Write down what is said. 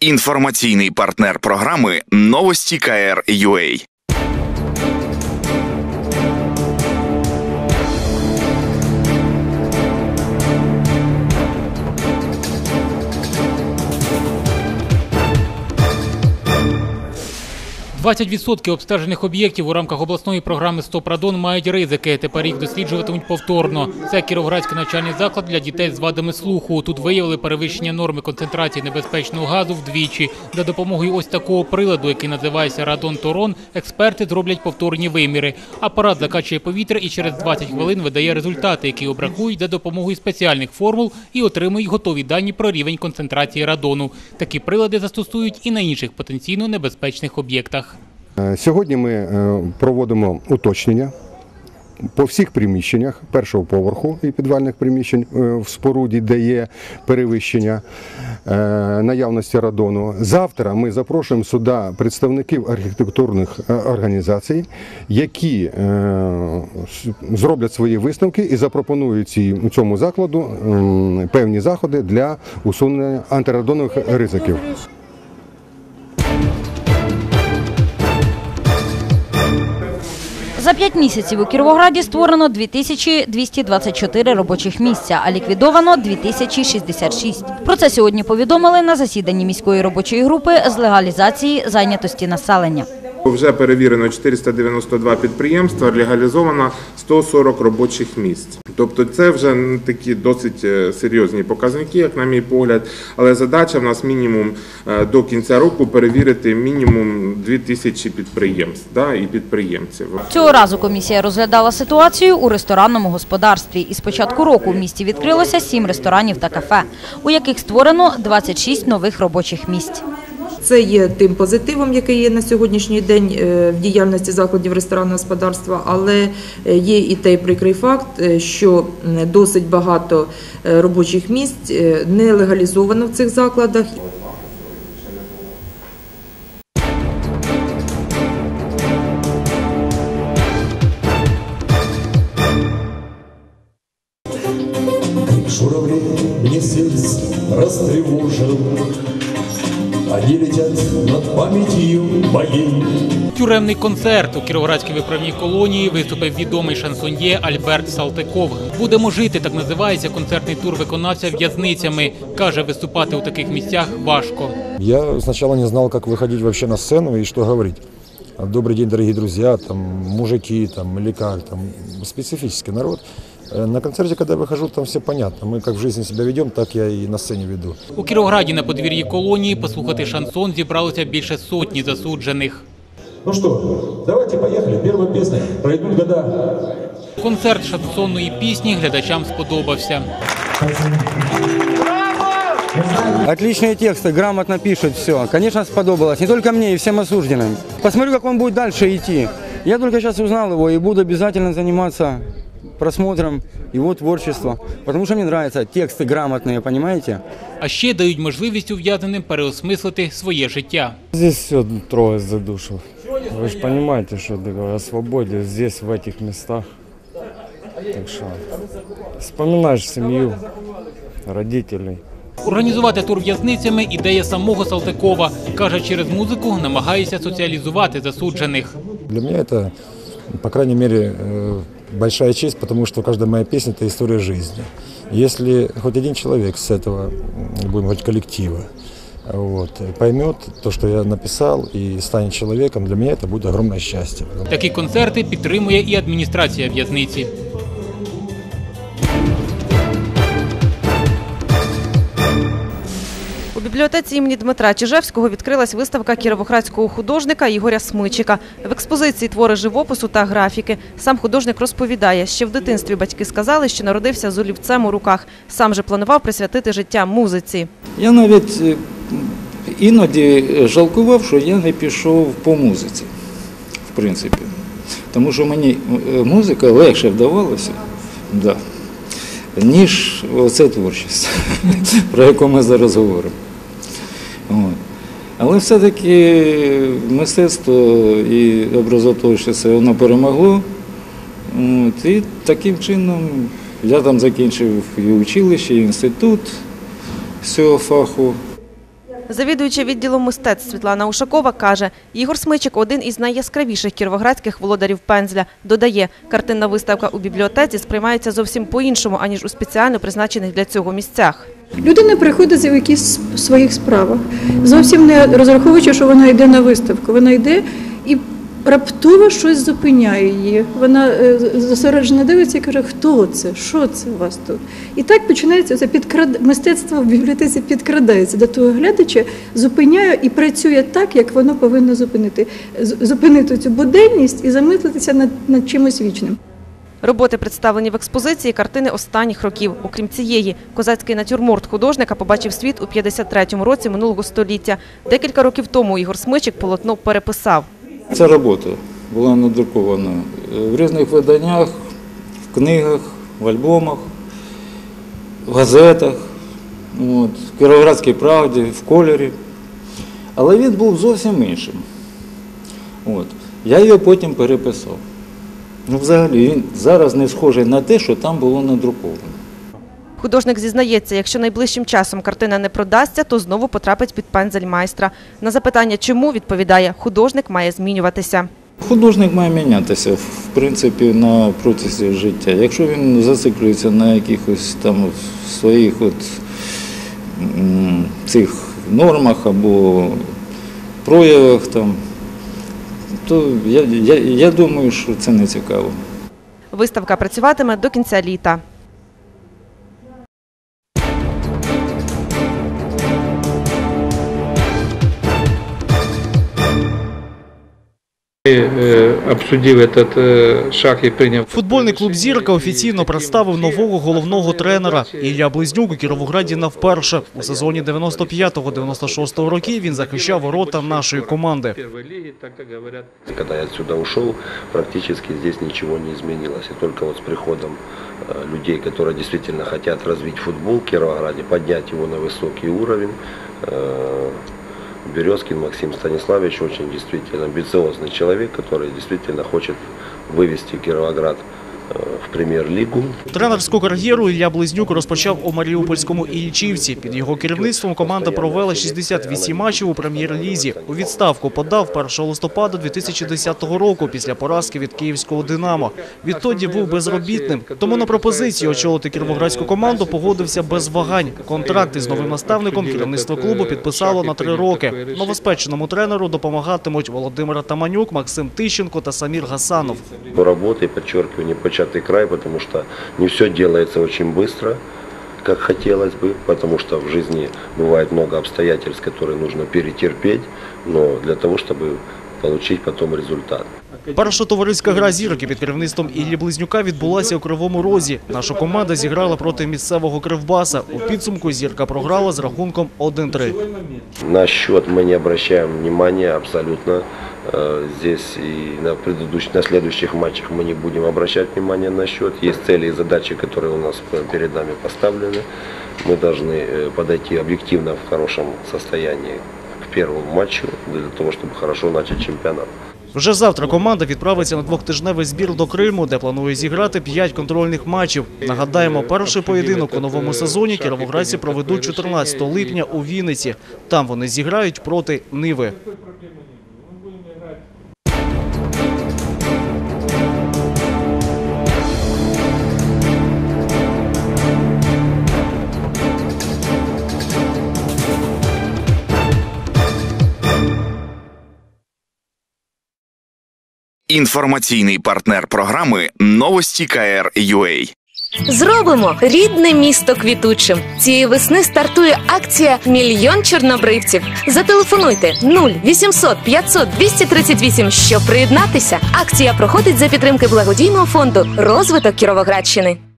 Інформаційний партнер програми Новості КР.UA. – 20% обстежених об'єктів у рамках обласної програми «Стоп Радон» мають ризики. Тепер їх досліджуватимуть повторно. Це Кіровоградський навчальний заклад для дітей з вадами слуху. Тут виявили перевищення норми концентрації небезпечного газу вдвічі. За допомогою ось такого приладу, який називається «Радон-Торон», експерти зроблять повторні виміри. Апарат закачує повітря і через 20 хвилин видає результати, які обрахують за допомогою спеціальних формул і отримують готові дані про рівень концентрації радону. Такі прилади застосують і на інших потенційно небезпечних об'єктах. Е, Сьогодні ми е, проводимо уточнення по всіх приміщеннях першого поверху і підвальних приміщень е, в споруді, де є перевищення наявності радону. Завтра ми запрошуємо сюди представників архітектурних організацій, які зроблять свої висновки і запропонують цьому закладу певні заходи для усунення антирадонових ризиків. За п'ять місяців у Кіровограді створено 2224 робочих місця, а ліквідовано 2066. Про це сьогодні повідомили на засіданні міської робочої групи з легалізації зайнятості населення. Вже перевірено 492 підприємства, легалізовано 140 робочих місць. Тобто це вже такі досить е, серйозні показники, як на мій погляд. Але задача в нас мінімум е, до кінця року перевірити мінімум 2000 підприємств да, і підприємців. Цього разу комісія розглядала ситуацію у ресторанному господарстві. І з початку року в місті відкрилося сім ресторанів та кафе, у яких створено 26 нових робочих місць. Це є тим позитивом, який є на сьогоднішній день е, в діяльності закладів ресторанного господарства, але е, є і той прикрий факт, е, що досить багато робочих місць не легалізовано в цих закладах. Над памятью Тюремний концерт у Кіровоградській виправній колонії виступив відомий шансоньє Альберт Салтиков. Будемо жити, так називається концертний тур виконавця в'язницями. Каже, виступати у таких місцях важко. Я сначала не знал, как выходить вообще на сцену и что говорить. А, Добрый день, дорогие друзья, там, мужики, там, или как, там, специфический народ. Э, На концерте, когда я выхожу, там все понятно. Мы как в жизни себя ведем, так я и на сцене веду. У Кіровограді на подвір'ї колонії послухати шансон зібралося більше сотні засуджених. Ну что, давайте поехали, первая песня Пройдут года Концерт шансонної пісні глядачам сподобався. Отличные тексты, грамотно пишут все. Конечно, сподобалось. Не только мне, и всем осужденным. Посмотрю, как он будет дальше идти. Я только сейчас узнал его и буду обязательно заниматься просмотром его творчества. Потому что мне нравятся тексты грамотные, понимаете? А ще дають можливість ув'язненим переосмислити своє життя. Здесь все трогает за душу. Вы же понимаете, что я говорю о свободе здесь, в этих местах. Так что вспоминаешь семью, родителей. Організувати тур в'язницями – ідея самого Салтикова. Каже, через музику намагається соціалізувати засуджених. Для меня это, по крайней мере, э, большая честь, потому что каждая моя песня – это история жизни. Если хоть один человек с этого, м, будем говорить, коллектива, вот, поймет то, что я написал, и станет человеком, для меня это будет огромное счастье. Такі концерти підтримує і адміністрація в'язниці. Бібліотеці імені Дмитра Чижевського відкрилась виставка кіровоградського художника Ігоря Смичика. В експозиції твори живопису та графіки. Сам художник розповідає, ще в дитинстві батьки сказали, що народився з олівцем у руках. Сам же планував присвятити життя музиці. Я навіть е, іноді жалкував, що я не пішов по музиці, в принципі. Тому що мені е, музика легше вдавалася, да, ніж оця творчість, про яку ми зараз говоримо. Але все-таки мистецтво і образотворчість, воно перемогло. От. І таким чином я там закінчив і училище, і інститут з цього фаху. Завідуюча відділом мистецтв Світлана Ушакова каже, Ігор Смичик – один із найяскравіших кіровоградських володарів пензля. Додає, картинна виставка у бібліотеці сприймається зовсім по-іншому, аніж у спеціально призначених для цього місцях. Людина приходить в якісь своїх справах, зовсім не розраховуючи, що вона йде на виставку. Вона йде і раптово щось зупиняє її. Вона е, зосереджено дивиться і каже, хто це, що це у вас тут. І так починається це підкрад... мистецтво в бібліотеці підкрадається до того глядача, зупиняє і працює так, як воно повинно зупинити, зупинити цю буденність і замислитися над, над чимось вічним. Роботи, представлені в експозиції, картини останніх років. Окрім цієї, козацький натюрморт художника побачив світ у 53-му році минулого століття. Декілька років тому Ігор Смичик полотно переписав. Ця робота була надрукована е, в різних виданнях, в книгах, в альбомах, в газетах, от, в Кіровоградській правді, в кольорі. Але він був зовсім іншим. От. Я його потім переписав. Ну, взагалі, він зараз не схожий на те, що там було надруковано. Художник зізнається, якщо найближчим часом картина не продасться, то знову потрапить під пензель майстра. На запитання, чому, відповідає, художник має змінюватися. Художник має мінятися, в принципі, на протязі життя. Якщо він зациклюється на якихось там своїх от, цих нормах або проявах, там, то я, я, я думаю, що це не цікаво. Виставка працюватиме до кінця літа. обсудив этот э, шаг і прийняв. Футбольний клуб Зірка офіційно представив нового головного тренера. Ілля Близнюк у Кіровограді на вперше. У сезоні 95-96 років він захищав ворота нашої команди. Когда я отсюда ушел, практически здесь ничего не изменилось. И только вот с приходом э, людей, которые действительно хотят развить футбол в Кировограде, поднять его на высокий уровень, э, Березкин Максим Станиславович очень действительно амбициозный человек, который действительно хочет вывести Кировоград э, в премьер-лигу. Тренерську кар'єру Ілля Близнюк розпочав у Маріупольському Ільчівці. Під його керівництвом команда провела 68 матчів у прем'єр-лізі. У відставку подав 1 листопада 2010 року після поразки від київського «Динамо». Відтоді був безробітним. Тому на пропозицію очолити кіровоградську команду погодився без вагань. Контракти з новим наставником керівництво клубу підписало на три роки. Новоспеченому тренеру допомагатимуть Володимир Таманюк, Максим Тищенко та Самір Гасанов. По работе, подчеркиваю, не початый край, потому что не все делается очень быстро, как хотелось бы, потому что в жизни бывает много обстоятельств, которые нужно перетерпеть, но для того, чтобы получить потом результат. Перша товариська гра зірки під керівництвом Іллі Близнюка відбулася у Кривому Розі. Наша команда зіграла проти місцевого Кривбаса. У підсумку зірка програла з рахунком 1-3. На счет мы не обращаем внимания абсолютно. Э, Здесь и на предыдущих, на следующих матчах мы не будем обращать внимания на счет. Есть цели и задачи, которые у нас п- перед нами поставлены. Мы должны э, подойти объективно в хорошем состоянии к первому матчу для того, чтобы хорошо начать чемпионат. Вже завтра команда відправиться на двохтижневий збір до Криму, де планує зіграти п'ять контрольних матчів. Нагадаємо, перший поєдинок у новому сезоні кіровоградці проведуть 14 липня у Вінниці. Там вони зіграють проти Ниви. Інформаційний партнер програми Новості КР UA. Зробимо рідне місто квітучим. Цієї весни стартує акція Мільйон чорнобривців. Зателефонуйте 0800 500 238, щоб приєднатися. Акція проходить за підтримки благодійного фонду Розвиток Кіровоградщини.